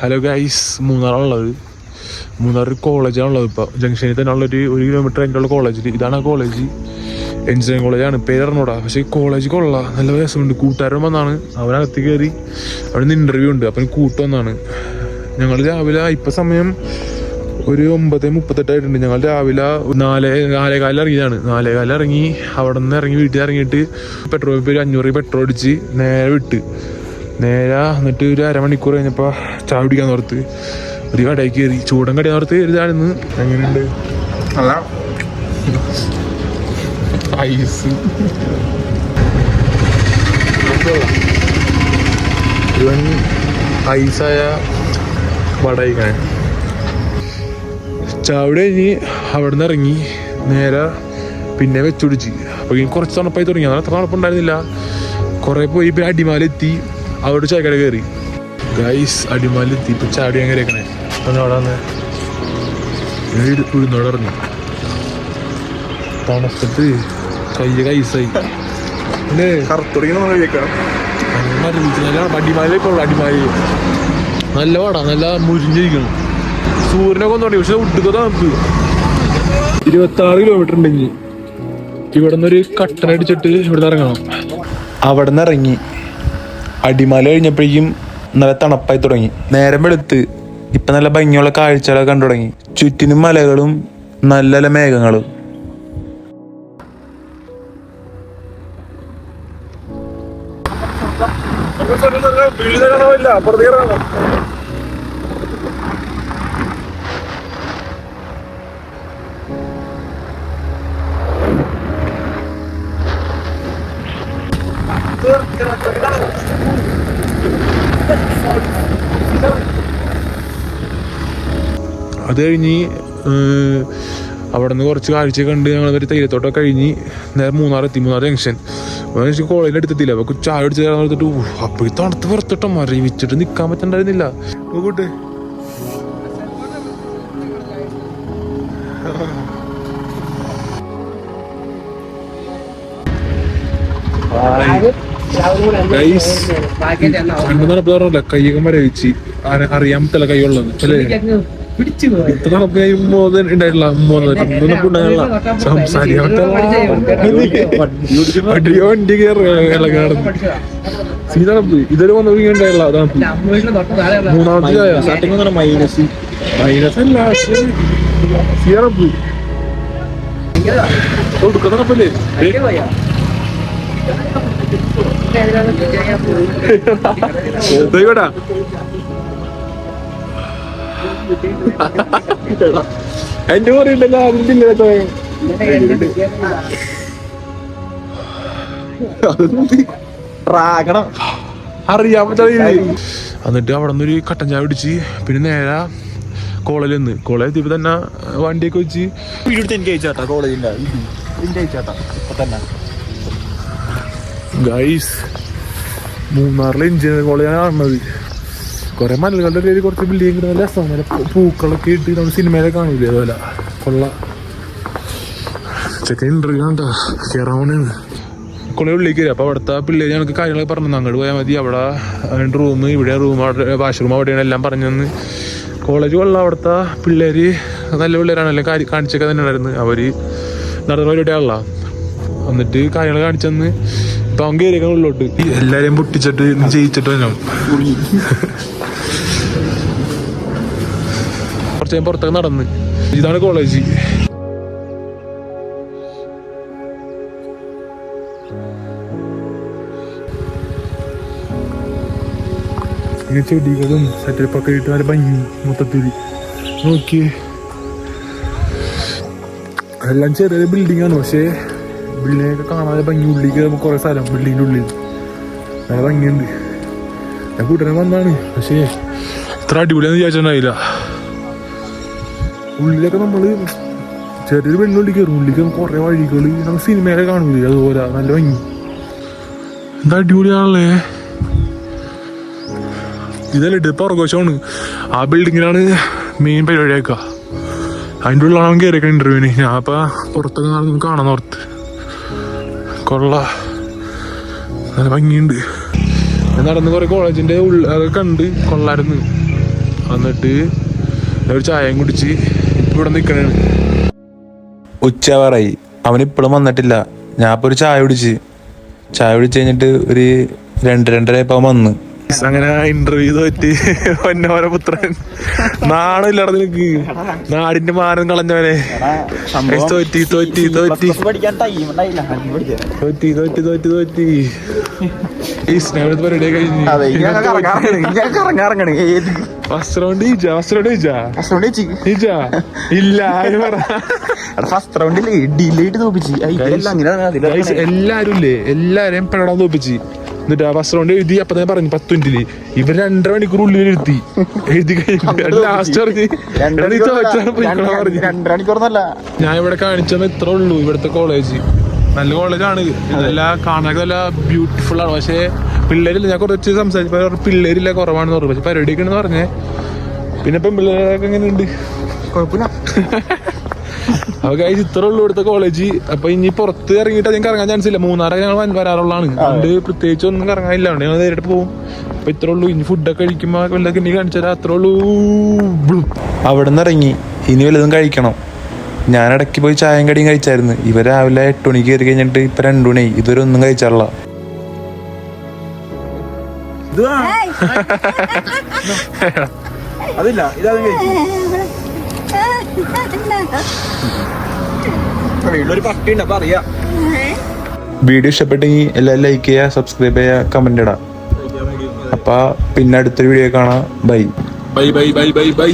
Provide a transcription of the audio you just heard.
Hello guys മൂന്നാറാണുള്ളത് മൂന്നാർ കോളേജാണുള്ളത് ഇപ്പോൾ ജംഗ്ഷനിൽ തന്നെ ഉള്ളൊരു ഒരു കിലോമീറ്റർ അതിന്റെ കോളേജിൽ ഇതാണ് ആ കോളേജ് എഞ്ചിനീയറിംഗ് കോളേജാണ് പേര് അറിഞ്ഞൂടാ പക്ഷേ കോളേജ് കൊള്ളാം. നല്ല രസമുണ്ട്. കൂട്ടുകാരൻ വന്നാണ്. അവനകത്ത് കയറി അവിടെ നിന്ന് ഇന്റർവ്യൂ ഉണ്ട്. അപ്പം കൂട്ട് വന്നാണ്. ഞങ്ങൾ രാവിലെ ഇപ്പം സമയം ഒരു ഒമ്പത് മുപ്പത്തെട്ടായിട്ടുണ്ട് ഞങ്ങൾ രാവിലെ നാല് നാലേകാലിൽ ഇറങ്ങിയതാണ്. നാലേകാലിൽ ഇറങ്ങി അവിടെ നിന്ന് ഇറങ്ങി വീട്ടിൽ ഇറങ്ങിയിട്ട് പെട്രോൾ ഒരു അഞ്ഞൂറ് പെട്രോൾ അടിച്ച് നേരെ വിട്ട്. നേരെ എന്നിട്ട് ഒരു അരമണിക്കൂർ കഴിഞ്ഞപ്പോൾ ചായ പിടിക്കാൻ ഓർത്ത് ഒരു കടയിൽ കയറി ചൂടൻ കടയിൽ ഓർത്ത് ഇതായിരുന്നു എങ്ങനെയുണ്ട്? അല്ല. ഐസ്. ഇവൻ ഐസായ വടയിക്കണേ ചാവിടെ കഴിഞ്ഞ് അവിടെ നിന്ന് ഇറങ്ങി. നേരെ പിന്നെ വെച്ചുടിച്ച്. അപ്പോൾ ഇനി കുറച്ച് തണുപ്പായി തുടങ്ങി. അതാണ് അത്ര തണുപ്പുണ്ടായിരുന്നില്ല. കുറേ പോയി പിന്നെ അടിമാലെത്തി അവിടെ ചായക്കട കയറി ഗൈസ് അടിമാലി ഇപ്പം ചാടി ഞാൻ കയറിയേക്കണേ അപ്പം അവിടെ വന്ന്. ഇറങ്ങി. തണുത്തിട്ട് കയ്യ കൈസായി. കഴിക്കണം അടിമാലി അടിമാലി. നല്ല പാടാ നല്ല മുരിഞ്ഞിരിക്കണം സൂര്യനൊക്കെ ഒന്നും തുടങ്ങി പക്ഷെ ഉടുക്ക തണുപ്പ് ഇരുപത്തി ആറ് കിലോമീറ്റർ ഉണ്ടെങ്കിൽ ഇവിടെ നിന്നൊരു കട്ടനടിച്ചിട്ട് ഇവിടെ നിന്ന് ഇറങ്ങണം. അവിടെ നിന്ന് ഇറങ്ങി. അടിമല കഴിഞ്ഞപ്പോഴേക്കും നല്ല തണുപ്പായി തുടങ്ങി. നേരം വെളുത്ത് ഇപ്പം നല്ല ഭംഗിയുള്ള കാഴ്ചകളൊക്കെ കണ്ടു തുടങ്ങി. ചുറ്റിനും മലകളും നല്ല നല്ല മേഘങ്ങളും. അത് കഴിഞ്ഞ് അവിടെ നിന്ന് കുറച്ച് കാഴ്ച കണ്ട് ഞങ്ങൾ ഒരു തൈരത്തോട്ടം കഴിഞ്ഞ് നേരെ മൂന്നാർ എത്തി മൂന്നാർ ജംഗ്ഷൻ. കോളേജിൽ എടുത്തില്ല അപ്പൊ ചായ അടിച്ച് കയറാൻ എടുത്തിട്ട് അപ്പൊ ഈ തണുത്ത് പുറത്തിട്ടോ മരവിച്ചിട്ട് നിക്കാൻ പറ്റണ്ടായിരുന്നില്ല. നോക്കൂട്ടെ Bye. കണ്ണു പറഞ്ഞല്ല കൈയൊക്കെ മരവിച്ച് ആരെ- അറിയാൻ പറ്റില്ല കൈയുള്ളത് ഇത്ര കഴിയുമ്പോ ഉണ്ടായിട്ടില്ല. മൂന്നുണ്ടായില്ല സംസാരിക്കാൻ അടിയോ വണ്ടി. കയറി കിടന്ന്. സീ തണുപ്പ് ഇതൊരു വന്നു ഉണ്ടായില്ല തണുപ്പ് മൂന്നാമത്തെ ചായ സ്റ്റാർട്ടിങ് മൈനസ് മൈനസ് അല്ല പക്ഷേ സീ ദൈവടാ. എന്റെ പറയണ്ടല്ലോ അതിന്റെ റാഗണം അറിയാൻ പറ്റില്ല എന്നിട്ട് അവിടെ നിന്നൊരു ഒരു കട്ടൻ ചായ പിടിച്ച് പിന്നെ നേരെ കോളേജിൽ നിന്ന്. കോളേജ് എത്തിയപ്പോ തന്നെ വണ്ടിയൊക്കെ വെച്ച്. വീടെടുത്ത് എനിക്ക് അയച്ചാട്ടാ കോളേജിന്റെ എനിക്ക് അയച്ചാട്ടാ ഇപ്പൊ തന്നെ. ഗൈസ് മൂന്നാറിലെ എഞ്ചിനീയറിംഗ് കോളേജാണ് കാണുന്നത്. കുറെ മലകളുടെ പേര് കുറച്ച് ബിൽഡിംഗ് നല്ല രസമാണ് നല്ല പൂക്കളൊക്കെ ഇട്ട് നമ്മൾ സിനിമയിലൊക്കെ കാണില്ലേ? അതുപോലെ. കൊള്ള. ചെക്കൻ ഇന്റർവ്യൂ കണ്ട കയറാമണാണ് കുറെ ഉള്ളിലേക്ക് വരും. അപ്പൊ അവിടുത്തെ പിള്ളേര് ഞങ്ങൾക്ക് കാര്യങ്ങളൊക്കെ പറഞ്ഞു അങ്ങോട്ട് പോയാൽ മതി. അവിടെ റൂം ഇവിടെ റൂം അവിടെ വാഷ്റൂം അവിടെയാണ് എല്ലാം പറഞ്ഞു പറഞ്ഞെന്ന് കോളേജ് കൊള്ളാം അവിടുത്തെ പിള്ളേര് നല്ല പിള്ളേരാണ്. എല്ലാം കാര്യം കാണിച്ചൊക്കെ തന്നെ ഉണ്ടായിരുന്നു അവർ നടന്ന പരിപാടിയാണല്ലോ എന്നിട്ട് കാര്യങ്ങൾ കാണിച്ചെന്ന് അവൻ കയറിയേക്കാൻ ഉള്ളോട്ട് എല്ലാരെയും പൊട്ടിച്ചിട്ട് ജയിച്ചിട്ട് വരണം കുറച്ച് ഞാൻ പുറത്തേക്ക് നടന്ന്. ഇതാണ് കോളേജ് ഇങ്ങനെ ചെടികളും സെറ്റപ്പൊക്കെ ഇട്ട് നല്ല ഭംഗി മൊത്തത്തിൽ. നോക്കിയേ. എല്ലാം ചെറിയ ബിൽഡിംഗ് ആണ് പക്ഷേ ബിൽഡിംഗ് ഒക്കെ കാണാതെ ഭംഗി ഉള്ളിൽ കയറുമ്പോൾ കുറെ സ്ഥലം ബിൽഡിങ്ങിന്റെ ഉള്ളിൽ നല്ല ഭംഗിയുണ്ട്. ഞാൻ കൂട്ടനെ വന്നാണ്. പക്ഷേ ഇത്ര അടിപൊളിയാന്ന് വിചാരിച്ചിട്ടുണ്ടായില്ല. ഉള്ളിലൊക്കെ നമ്മൾ ചെറിയൊരു വെള്ളി കയറും. ഉള്ളിലേക്ക് കുറെ വഴികൾ നമ്മൾ സിനിമയൊക്കെ കാണൂലേ? അതുപോലെ നല്ല ഭംഗി. എന്താ അടിപൊളിയാണല്ലേ ഇതല്ല പുറകോശമാണ്. ആ ബിൽഡിങ്ങിലാണ് മെയിൻ പരിപാടിയൊക്കെ അതിന്റെ ഉള്ളിലാണ് കയറിയൊക്കെ ഇന്റർവ്യൂവിന് ഞാൻ അപ്പം പുറത്തൊക്കെ നടന്നു കാണാൻ ഓർത്ത് കൊള്ള. നല്ല ഭംഗിയുണ്ട്. നടന്ന് കുറേ കോളേജിന്റെ ഉള്ള കണ്ട് കൊള്ളായിരുന്നു. എന്നിട്ട് ഒരു ചായയും കുടിച്ച് ഇപ്പൊ ഇവിടെ നിൽക്കണേ ഉച്ചയാവാറായി അവൻ ഇപ്പോഴും വന്നിട്ടില്ല. ഞാൻ ഇപ്പൊ ഒരു ചായ കുടിച്ച്. ചായ കുടിച്ച് കഴിഞ്ഞിട്ട് ഒരു രണ്ട് രണ്ടര ഇപ്പം വന്ന്. അങ്ങനെ ഇന്റർവ്യൂ തോറ്റി പൊന്നോര പുത്രൻ. നാണില്ലാട നിനക്ക് നാടിന്റെ മാനം കളഞ്ഞവനെ. തോറ്റി തോറ്റി തോറ്റി. തോറ്റി തോറ്റി തോറ്റി തോറ്റി. ഈ സ്നേഹത്ത് പരിപാടി കഴിഞ്ഞു. ഫസ്റ്റ് റൗണ്ട് ജയിച്ചാ ഫസ്റ്റ് റൗണ്ട് ജയിച്ചാ ഫസ്റ്റ് റൗണ്ട് വെച്ച് ജയിച്ചാ ഇല്ല ആര് പറ? ഫസ്റ്റ് റൗണ്ടിൽ ഡിലേറ്റ് തോപ്പിച്ച്. എല്ലാരും ഇല്ലേ? എല്ലാരെയും പെടാൻ തോപ്പിച്ച്. എന്നിട്ട് ആ ഫസ്റ്റ് റൗണ്ട് എഴുതി. അപ്പൊ തന്നെ പറഞ്ഞു പത്ത് മിനിറ്റിൽ ഇവർ രണ്ടര മണിക്കൂർ ഉള്ളിൽ എഴുതി. എഴുതി കഴിഞ്ഞു. ലാസ്റ്റ് പറഞ്ഞു. ഞാൻ ഇവിടെ കാണിച്ചത് ഇത്ര ഉള്ളൂ ഇവിടുത്തെ കോളേജ് നല്ല കോളേജാണ് ഇതെല്ലാം കാണാനൊക്കെ നല്ല ബ്യൂട്ടിഫുൾ ആണ്. പക്ഷേ പിള്ളേരില്ല. ഞാൻ കുറച്ച് സംസാരിച്ചപ്പോ പറഞ്ഞു, പിള്ളേരില്ല കുറവാണെന്ന് പറഞ്ഞു. പക്ഷെ പരിപാടിയൊക്കെ പറഞ്ഞേ. പിന്നെ ഇപ്പം പിള്ളേരൊക്കെ എങ്ങനെയുണ്ട്? കുഴപ്പമില്ല. അപ്പൊ കഴിച്ച് ഇത്ര ഉള്ളൂ ഇവിടുത്തെ കോളേജ് അപ്പൊ ഇനി പുറത്ത് ഇറങ്ങിയിട്ട് അധികം കറങ്ങാൻ ചാൻസ് ഇല്ല. മൂന്നാറൊക്കെ ഞങ്ങൾ വൻ- വരാറുള്ളതാണ്. അതുകൊണ്ട് പ്രത്യേകിച്ച് ഒന്നും കറങ്ങാനില്ല. അതുകൊണ്ട് ഞങ്ങൾ നേരിട്ട് പോകും അപ്പൊ ഇത്ര ഉള്ളൂ. ഇനി ഫുഡൊക്കെ കഴിക്കുമ്പോ വല്ലതൊക്കെ ഇനി കാണിച്ചാൽ അത്ര ഉള്ളൂ. അവിടെ നിന്ന് ഇറങ്ങി. ഇനി വല്ലതും കഴിക്കണം. ഞാൻ ഇടയ്ക്ക് പോയി ചായയും കടിയും കഴിച്ചായിരുന്നു. ഇവർ രാവിലെ എട്ട് മണിക്ക് കയറി കഴിഞ്ഞിട്ട് ഇപ്പൊ രണ്ടു മണി ഇതുവരെ ഒന്നും കഴിച്ചാറില്ല. അതില്ല. ഇതാ കഴിച്ചു പട്ടി ഉണ്ട് അപ്പൊ അറിയാം. വീഡിയോ ഇഷ്ടപ്പെട്ടെങ്കിൽ എല്ലാവരും ലൈക്ക് ചെയ്യുക സബ്സ്ക്രൈബ് ചെയ്യുക കമന്റ് ഇടാം അപ്പൊ പിന്നെ അടുത്തൊരു വീഡിയോ കാണാം. Bye bye bye bye bye bye